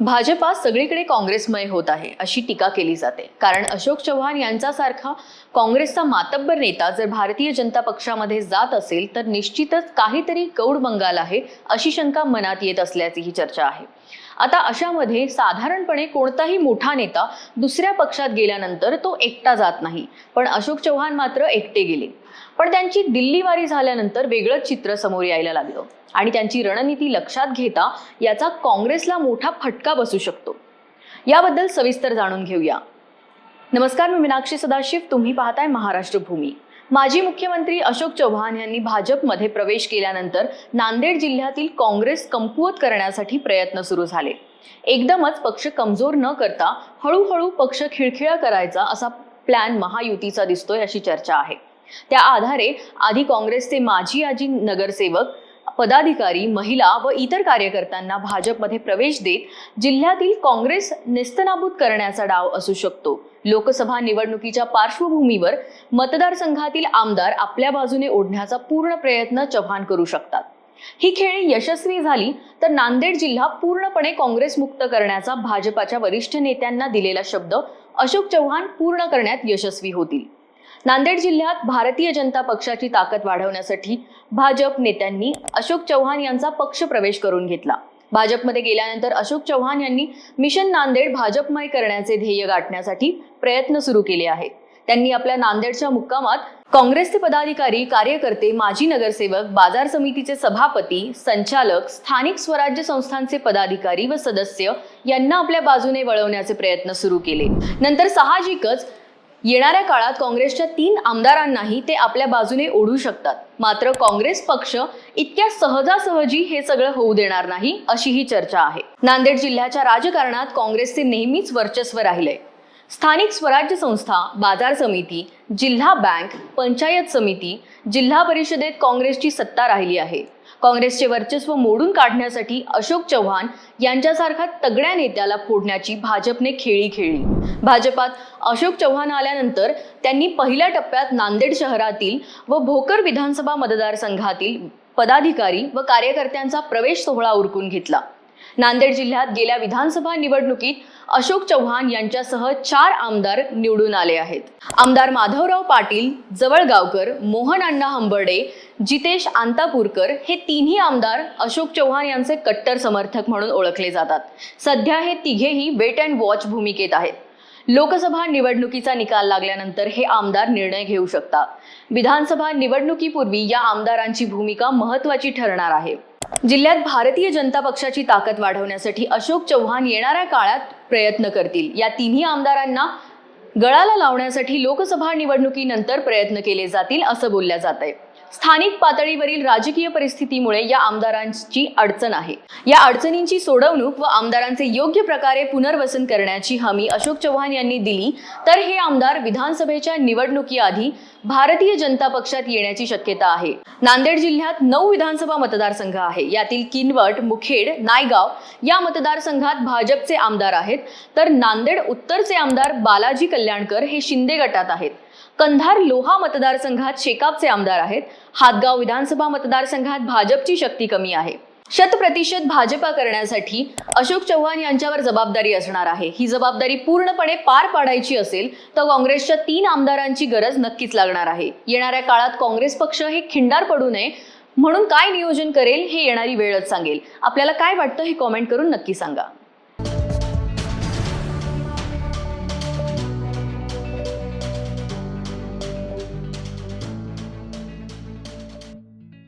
भाजपा सगळीकडे काँग्रेसमय होत आहे अशी टीका केली जाते. कारण अशोक चव्हाण यांच्यासारखा काँग्रेसचा मातब्बर नेता जर भारतीय जनता पक्षामध्ये जात असेल तर निश्चितच काहीतरी गौड बंगाल आहे अशी शंका मनात येत असल्याची ही चर्चा आहे. आता अशामध्ये साधारणपणे कोणताही मोठा नेता दुसऱ्या पक्षात गेल्यानंतर तो एकटा जात नाही. पण अशोक चव्हाण मात्र एकटे गेले. पण त्यांची दिल्लीवारी झाल्यानंतर वेगळंच चित्र समोर यायला लागलं. आणि त्यांची रणनीती लक्षात घेता याचा काँग्रेसला मोठा फटका बसू शकतो. याबद्दल सविस्तर जाणून घेऊया. नमस्कार मी मीनाक्षी सदाशिव. तुम्ही पाहताय महाराष्ट्र भूमी. माजी मुख्यमंत्री अशोक चव्हाण यांनी भाजपमध्ये प्रवेश केल्यानंतर नांदेड जिल्ह्यातील काँग्रेस कमकुवत करण्यासाठी प्रयत्न सुरू झाले. एकदमच पक्ष कमजोर न करता हळूहळू पक्ष खिळखिळा करायचा असा प्लॅन महायुतीचा दिसतोय अशी चर्चा आहे. त्या आधारे आधी काँग्रेसचे माजी आजी नगरसेवक पदाधिकारी महिला व इतर कार्यकर्त्यांना भाजपमध्ये प्रवेश देत जिल्ह्यातील काँग्रेस नेस्तनाबूत करण्याचा डाव असू शकतो. लोकसभा निवडणुकीच्या पार्श्वभूमीवर मतदारसंघातील आमदार आपल्या बाजूने ओढण्याचा पूर्ण प्रयत्न चव्हाण करू शकतात. ही खेळी यशस्वी झाली तर नांदेड जिल्हा पूर्णपणे काँग्रेसमुक्त करण्याचा भाजपाच्या वरिष्ठ नेत्यांना दिलेला शब्द अशोक चव्हाण पूर्ण करण्यात यशस्वी होतील. नांदेड जिल्ह्यात भारतीय जनता पक्षाची ताकद वाढवण्यासाठी भाजप नेत्यांनी अशोक चव्हाण यांचा पक्ष प्रवेश करून घेतला. भाजपमध्ये गेल्यानंतर अशोक चव्हाण यांनी मिशन नांदेड भाजपमय करण्याचे ध्येय गाठण्यासाठी प्रयत्न सुरू केले आहेत. त्यांनी आपल्या नांदेडच्या मुक्कामात काँग्रेसचे पदाधिकारी कार्यकर्ते माजी नगरसेवक बाजार समितीचे सभापती संचालक स्थानिक स्वराज्य संस्थांचे पदाधिकारी व सदस्य यांना आपल्या बाजूने वळवण्याचे प्रयत्न सुरू केले. नंतर साहजिकच येणाऱ्या काळात काँग्रेसच्या तीन आमदारांनाही ते आपल्या बाजूने ओढू शकतात. मात्र काँग्रेस पक्ष इतक्या सहजासहजी हे सगळं होऊ देणार नाही अशी ही चर्चा आहे. नांदेड जिल्ह्याच्या राजकारणात काँग्रेसचे नेहमीच वर्चस्व राहिले. स्थानिक स्वराज्य संस्था बाजार समिती जिल्हा बँक पंचायत समिती जिल्हा परिषदेत काँग्रेसची सत्ता राहिली आहे. काँग्रेसचे वर्चस्व मोडून काढण्यासाठी अशोक चव्हाण यांच्यासारखा तगड्या नेत्याला फोडण्याची भाजपने खेळी खेळली. भाजपात अशोक चव्हाण आल्यानंतर त्यांनी पहिल्या टप्प्यात नांदेड शहरातील व भोकर विधानसभा मतदारसंघातील पदाधिकारी व कार्यकर्त्यांचा प्रवेश सोहळा उरकून घेतला. नांदेड जिल्ह्यात गेल्या विधानसभा निवडणुकीत अशोक चव्हाण यांच्यासह चार आमदार निवडून आले आहेत. आमदार माधवराव पाटील जवळगावकर मोहन अण्णा हंबर्डे जितेश आंतापूरकर हे तिन्ही आमदार अशोक चव्हाण यांचे कट्टर समर्थक म्हणून ओळखले जातात. सध्या हे तिघेही वेट अँड वॉच भूमिकेत आहेत. लोकसभा निवडणुकीचा निकाल लागल्यानंतर हे आमदार निर्णय घेऊ शकता. विधानसभा निवडणुकीपूर्वी या आमदारांची भूमिका महत्वाची ठरणार आहे. जिल्ह्यात भारतीय जनता पक्षाची ताकद वाढवण्यासाठी अशोक चव्हाण येणाऱ्या काळात प्रयत्न करतील. या तिन्ही आमदारांना गळाला लावण्यासाठी लोकसभा निवडणुकीनंतर प्रयत्न केले जातील असं बोलल्या जात आहे. स्थानिक पातळीवरील राजकीय परिस्थितीमुळे या आमदारांची अडचण आहे. या अडचणींची सोडवणूक व आमदारांचे योग्य प्रकारे पुनर्वसन करण्याची हमी अशोक चव्हाण यांनी दिली तर हे आमदार विधानसभेच्या निवडणुकीआधी भारतीय जनता पक्षात येण्याची शक्यता आहे. नांदेड जिल्ह्यात नऊ विधानसभा मतदारसंघ आहे. यातील किनवट मुखेड नायगाव या मतदारसंघात भाजपचे आमदार आहेत तर नांदेड उत्तरचे आमदार बालाजी कल्याणकर हे शिंदे गटात आहेत. कंधार लोहा मतदारसंघात शेकापचे आमदार आहेत. हातगाव विधानसभा मतदारसंघात भाजपची शक्ती कमी आहे. शतप्रतिशत भाजपा करण्यासाठी अशोक चव्हाण यांच्यावर जबाबदारी असणार आहे. ही जबाबदारी पूर्णपणे पार पाडायची असेल तर काँग्रेसच्या तीन आमदारांची गरज नक्कीच लागणार आहे. येणाऱ्या काळात काँग्रेस पक्ष हे खिंडार पडू नये म्हणून काय नियोजन करेल हे येणारी वेळच सांगेल. आपल्याला काय वाटतं हे कॉमेंट करून नक्की सांगा.